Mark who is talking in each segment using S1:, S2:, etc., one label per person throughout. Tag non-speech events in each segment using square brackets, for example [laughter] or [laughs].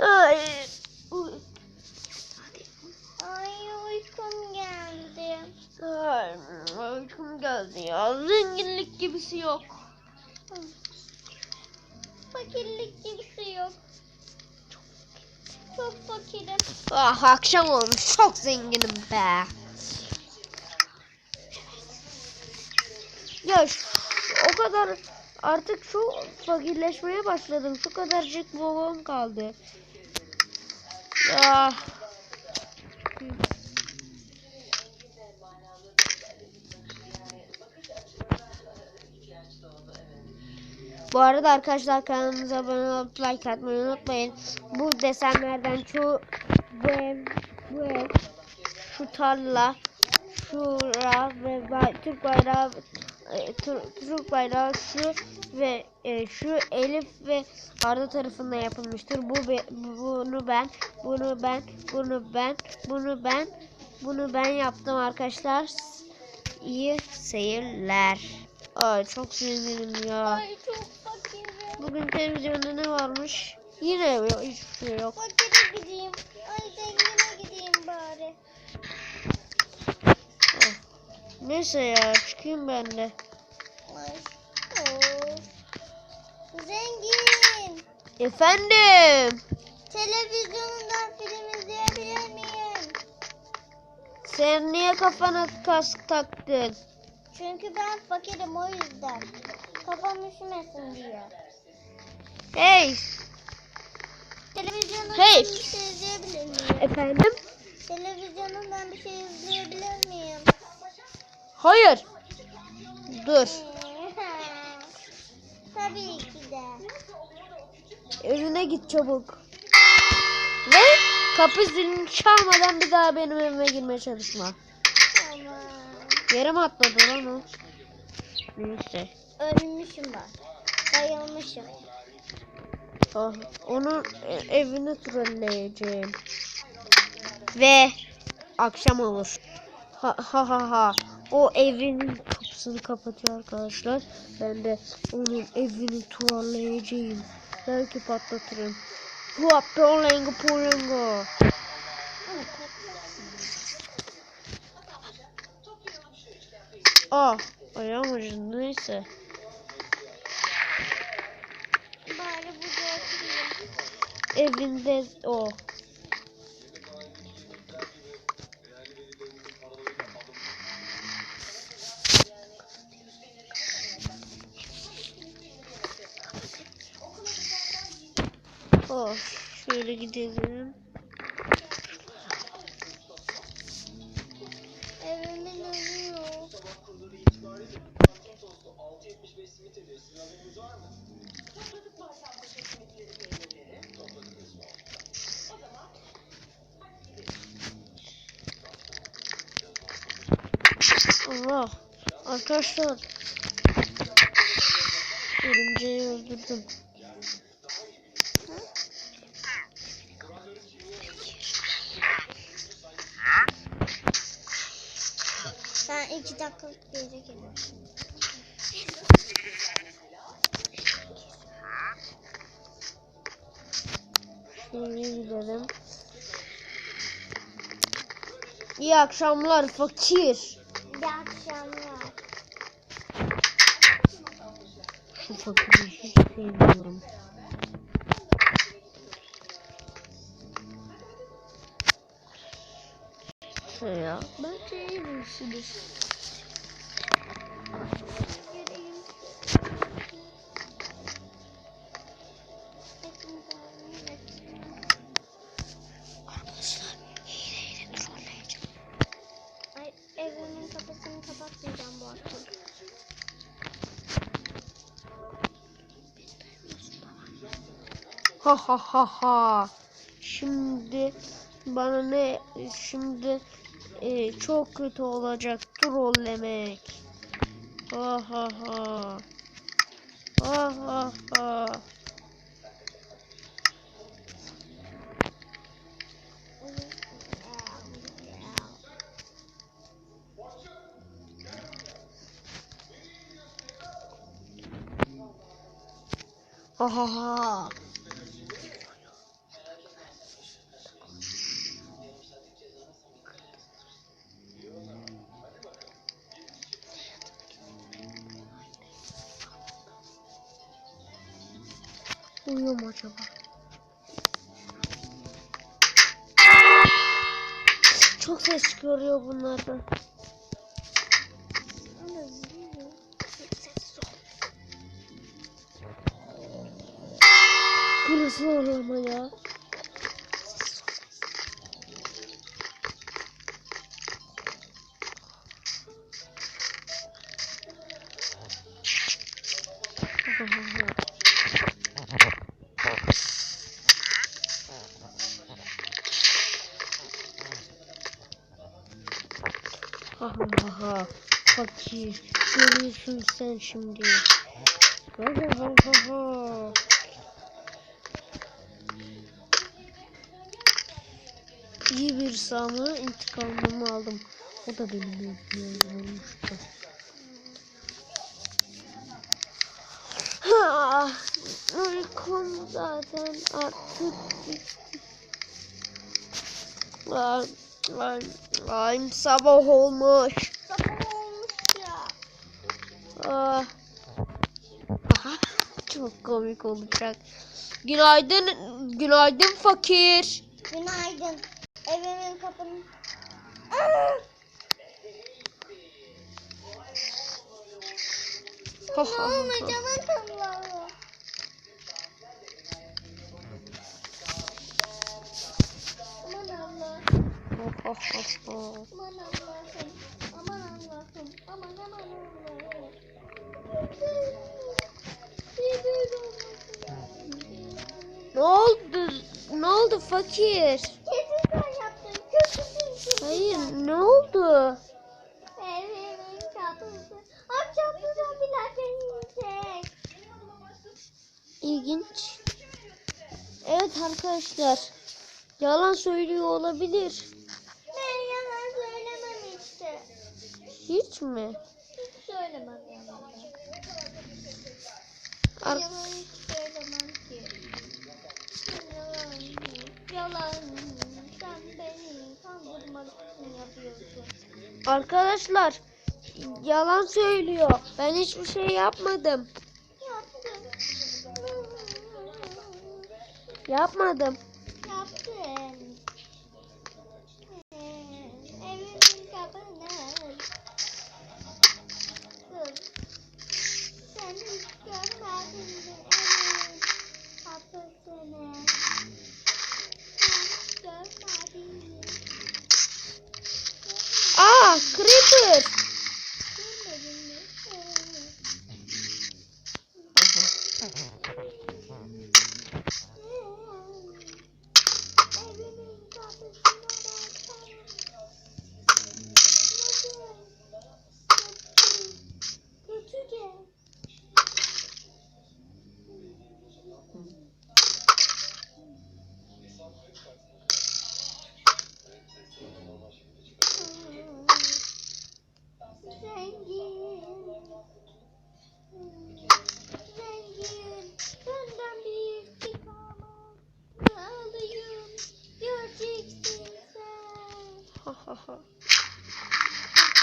S1: Ay. Uy.
S2: Ay uykum geldi.
S1: Ay, uykum geldi ya. Zenginlik gibisi yok.
S2: Fakirlik gibisi yok. Çok fakirim.
S1: Ah akşam olmuş. Çok zenginim be. Ya şu- o kadar artık şu fakirleşmeye başladım. Şu kadarcık babam kaldı. Ah. Bu arada arkadaşlar kanalımıza abone olup like atmayı unutmayın. Bu desenlerden çoğu bu ev, bu ev, şu tarla, şura ve Türk bayrağı e, Tür- Türk bayrağı şu ve e, şu Elif ve Arda tarafından yapılmıştır. Bu be- bunu ben, bunu ben, bunu ben, bunu ben, bunu ben yaptım arkadaşlar. İyi seyirler. Ay çok zenginim ya.
S2: Ay çok fakirim.
S1: Bugün televizyonda ne varmış? Yine yok, hiçbir şey yok.
S2: Fakire gideyim. Ay zengine gideyim bari.
S1: Neyse ya çıkayım ben de. Efendim.
S2: Televizyonundan film izleyebilir miyim?
S1: Sen niye kafana kask taktın?
S2: Çünkü ben fakirim o yüzden. Kafam üşümesin diye.
S1: Hey.
S2: Televizyonundan
S1: Hey.
S2: bir şey izleyebilir miyim?
S1: Efendim?
S2: Televizyonundan bir şey izleyebilir miyim?
S1: Hayır. Dur. [laughs]
S2: Tabii ki.
S1: Evine git çabuk. Ve kapı zilini çalmadan bir daha benim evime girmeye çalışma.
S2: Tamam.
S1: Yere mi atladı lan o? Neyse.
S2: Ölmüşüm ben. Bayılmışım.
S1: Ah, onun e, evini trolleyeceğim. Ve akşam olur. Ha ha ha ha. O evinin kapısını kapatıyor arkadaşlar. Ben de onun evini trolleyeceğim. Belki patlatırım. Hop, polengo polengo. Ah, ayağım acıdı neyse.
S2: Bari burada oturayım.
S1: Evinde o. Oh, şöyle gidelim.
S2: Evimin önü yok.
S1: Allah. Arkadaşlar. Örümceği öldürdüm.
S2: Ben iki dakikalık bir yere geliyorum.
S1: Şöyle gidelim. İyi akşamlar fakir.
S2: İyi akşamlar.
S1: Şu fakiri hiç sevmiyorum. Şey ya. Bence iyi trolleyeceğim.
S2: Ay evimin kapısını kapatmayacağım bu akşam.
S1: Ha ha ha ha. Şimdi bana ne şimdi e, çok kötü olacak trollemek. Ha ha ha. Ha ha ha. Ha ha ha. Uyuyor mu acaba? Çok ses çıkarıyor bunlardan. Sessiz ol. Burası ağlama ya. Ha ha ha. Fakir. Görüyorsun sen şimdi. Ha ha ha ha. İyi bir sağımı intikamımı aldım. O da benim yüzümden olmuştu. Ha, uykum zaten artık bitti. Ay, sabah olmuş.
S2: Sabah olmuş ya.
S1: Ah. Aha, çok komik olacak. Günaydın, günaydın fakir.
S2: Günaydın. Evimin kapını...
S1: Ha,
S2: ne
S1: ha, ha,
S2: olmuş aman Allah'ım. Aman Allah'ım. Aman Allah'ım. Aman aman Allah'ım.
S1: Ne oldu? Ne oldu fakir? Hayır, ne oldu? İlginç. Evet arkadaşlar. Yalan söylüyor olabilir.
S2: Ben yalan söylemem işte.
S1: Hiç mi?
S2: Söylemem yalan.
S1: Ar-
S2: Yalan hiç söylemem ki. Yalan, yalan. Sen beni kandırmak yapıyorsun.
S1: arkadaşlar yalan söylüyor. Ben hiçbir şey yapmadım.
S2: Yaptın.
S1: Yapmadım.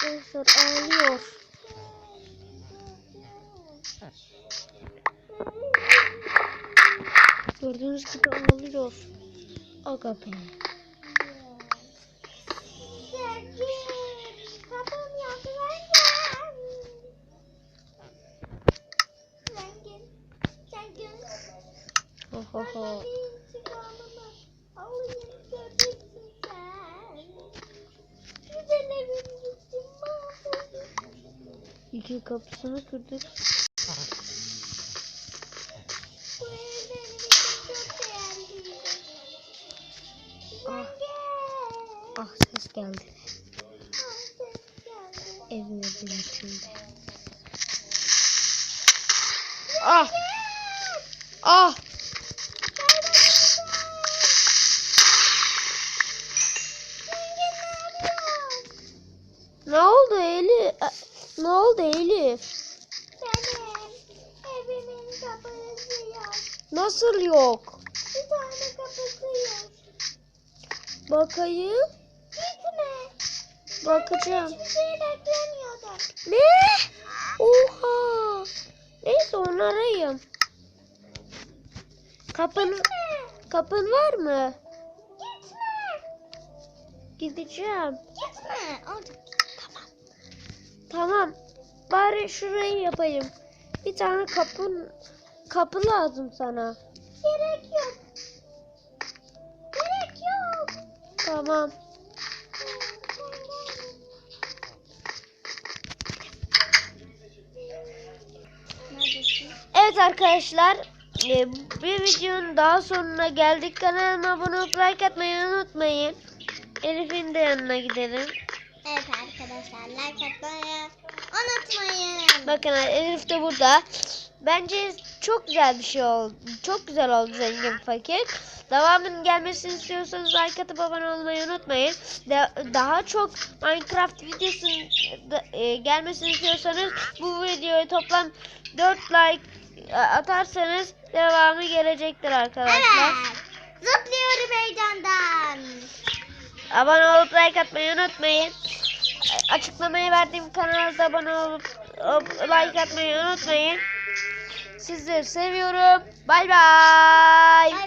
S1: Arkadaşlar ağlıyor. Gördüğünüz gibi ağlıyor. Aga be.
S2: Zengin. Kapım yok zengin. Zengin. Zengin.
S1: Ha ha ha.
S2: Benden bir intikamımı alayım. Göreceksin sen. Güzel gitti mahvoldu.
S1: İki kapısını kırdık. Ah. Ah ses geldi.
S2: Ah.
S1: Evimizin içinde. Ah! Ah! Ne oldu Elif? Ne oldu Elif?
S2: Benim evimin kapısı yok.
S1: Nasıl yok?
S2: Bir tane kapısı yok.
S1: Bakayım.
S2: Gitme.
S1: Bakacağım.
S2: Hiçbir şey beklemiyordum.
S1: Ne? Oha! Neyse onu arayayım. Kapın kapın var mı?
S2: Gitme.
S1: Gideceğim.
S2: Gitme. Orada. Tamam.
S1: Bari şurayı yapayım. Bir tane kapın kapı lazım sana.
S2: Gerek yok. Gerek yok.
S1: Tamam. Evet arkadaşlar. e, Bir videonun daha sonuna geldik. Kanalıma abone olup like atmayı unutmayın. Elif'in de yanına gidelim.
S2: Evet arkadaşlar like atmayı unutmayın.
S1: Bakın Elif de burada. Bence çok güzel bir şey oldu. Çok güzel oldu zengin fakir. Devamının gelmesini istiyorsanız like atıp abone olmayı unutmayın. De- daha çok Minecraft videosunun e, gelmesini istiyorsanız bu videoya toplam 4 like e, atarsanız devamı gelecektir arkadaşlar.
S2: Evet. Zıplıyorum heyecandan.
S1: Abone olup like atmayı unutmayın. Açıklamaya verdiğim kanalda abone olup like atmayı unutmayın. Sizleri seviyorum. Bay bay.